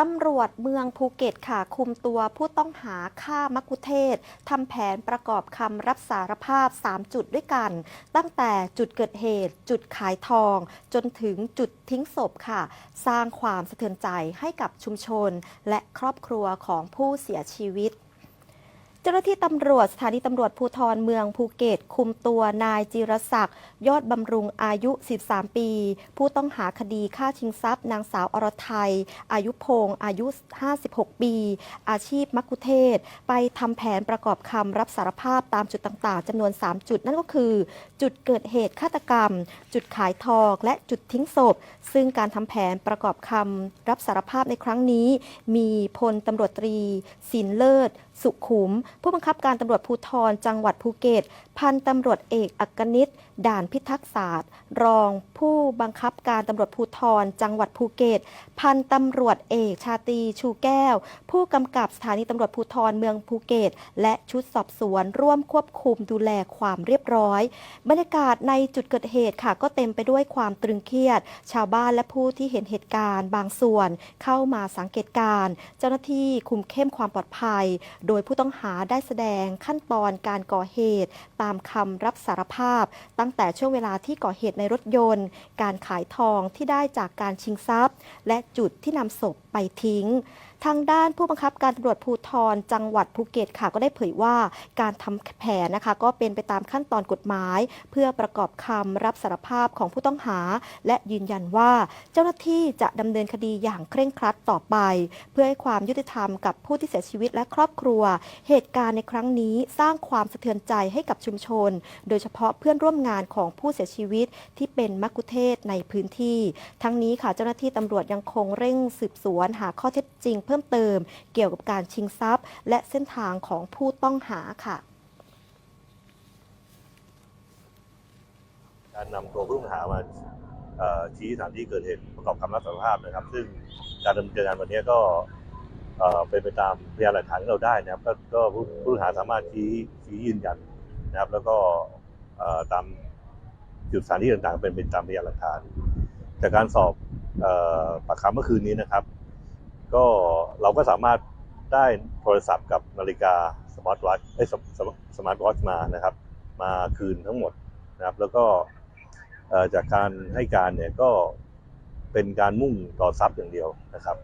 ตำรวจเมืองภูเก็ตค่ะ คุมตัวผู้ต้องหาฆ่ามักคุเทศทำแผนประกอบคำรับสารภาพ 3 จุดด้วยกัน ตั้งแต่จุดเกิดเหตุ จุดขายทอง จนถึงจุดทิ้งศพค่ะ สร้างความสะเทือนใจให้กับชุมชน และครอบครัวของผู้เสียชีวิต จ้าหน้าที่ตำรวจสถานีตำรวจภูธรเมืองภูเก็ต คุมตัวนายจิรศักดิ์ยอดบำรุงอายุ 13 ปี ผู้ต้องหาคดีฆ่าชิงทรัพย์ นางสาวอรไทย อายุพงศ์อายุ 56 ปี อาชีพมักคุเทศ ไปทำแผนประกอบคำรับสารภาพตามจุดต่างๆจำนวน 3 จุดนั่นก็คือ จุดเกิดเหตุฆาตกรรม จุดขายทองและจุดทิ้งศพ ซึ่งการทำแผนประกอบคำรับสารภาพในครั้งนี้ มีพลตำรวจตรีสินเลิศ สุขุมผู้บังคับการตำรวจภูธรจังหวัดภูเก็ต พันตำรวจเอกอักนิตด่านพิทักษ์ศาสตร์ รองผู้บังคับการตำรวจภูธรจังหวัดภูเก็ต พันตำรวจเอกชาตีชูแก้ว ผู้กำกับสถานีตำรวจภูธรเมืองภูเก็ต และชุดสอบสวนร่วมควบคุมดูแลความเรียบร้อย บรรยากาศในจุดเกิดเหตุค่ะ ก็เต็มไปด้วยความตรึงเครียด ชาวบ้านและผู้ที่เห็นเหตุการณ์บางส่วนเข้ามาสังเกตการณ์เจ้าหน้าที่คุมเข้มความปลอดภัย โดยผู้ต้องหาได้แสดงขั้นตอนการก่อเหตุ ตามคำรับสารภาพ ตั้งแต่ช่วงเวลาที่ก่อเหตุในรถยนต์ การขายทองที่ได้จากการชิงทรัพย์ และจุดที่นำศพไปทิ้งทางด้านผู้บังคับการตำรวจภูธรจังหวัดภูเก็ตค่ะก็ได้เผยว่าการทำแผนนะคะก็เป็นไปตามขั้นตอนกฎหมาย เพื่อประกอบคำรับสารภาพของผู้ต้องหา และยืนยันว่าเจ้าหน้าที่จะดำเนินคดีอย่างเคร่งครัดต่อไป เพื่อให้ความยุติธรรมกับผู้ที่เสียชีวิตและครอบครัว เหตุการณ์ในครั้งนี้สร้างความสะเทือนใจให้กับชุมชน โดยเฉพาะเพื่อนร่วมงานของผู้เสียชีวิตที่เป็นมักคุเทศในพื้นที่ ทั้งนี้ค่ะเจ้าหน้าที่ตำรวจยังคงเร่งสืบสวนหาข้อเท็จจริงเพิ่มเติม เกี่ยวกับการชิงทรัพย์ และเส้นทางของผู้ต้องหาค่ะการนำตัวผู้ต้องหามาชี้สถานที่เกิดเหตุประกอบคำรับสารภาพนะครับ ซึ่งการดำเนินการวันนี้ก็เป็นไปตามพยานหลักฐานที่เราได้นะครับ ก็ผู้ผู้ต้องหาสามารถชี้ชี้ยืนยันนะครับ แล้วก็ตามจุดสถานที่ต่างๆ เป็นไปตามพยานหลักฐาน จากการสอบปากคำเมื่อคืนนี้นะครับ ก็เราก็สามารถได้โทรศัพท์กับนาฬิกาสมาร์ทวอทไอ้สมาร์ทวอทมานะครับ มาคืนทั้งหมดนะครับ แล้วก็จากการให้การเนี่ยก็เป็นการมุ่งต่อทรัพย์อย่างเดียวนะครับ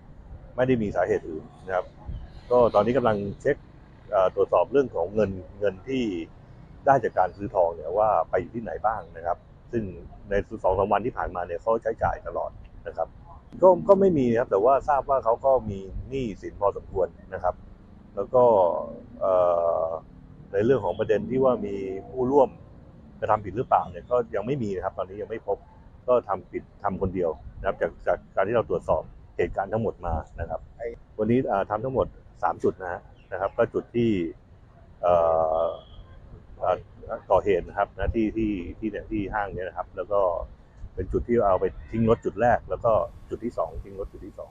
ไม่ได้มีสาเหตุอื่นนะครับ ก็ตอนนี้กำลังเช็คตรวจสอบเรื่องของเงินเงินที่ได้จากการซื้อทองเนี่ยว่าไปอยู่ที่ไหนบ้างนะครับ ซึ่งในสองสามวันที่ผ่านมาเนี่ยเขาใช้จ่ายตลอดนะครับ ก็ก็ไม่มีนะครับ แต่ว่าทราบว่าเขาก็มีหนี้สินพอสมควรนะครับ แล้วก็ในเรื่องของประเด็นที่ว่ามีผู้ร่วมกระทำผิดหรือเปล่าเนี่ยก็ยังไม่มีนะครับ ตอนนี้ยังไม่พบก็ทำผิดทำคนเดียวนะครับ จากจากการที่เราตรวจสอบเหตุการณ์ทั้งหมดมานะครับ วันนี้อ่าทำทั้งหมด 3 จุดนะฮะนะครับ ก็จุดที่ต่อเอ่อก่อเหตุนะครับนะที่ที่ที่เนี่ยที่ห้างเนี่ยนะครับ แล้วก็ เป็นจุดที่เอาไปทิ้งรถจุดแรก แล้วก็จุดที่สองทิ้งรถจุดที่สอง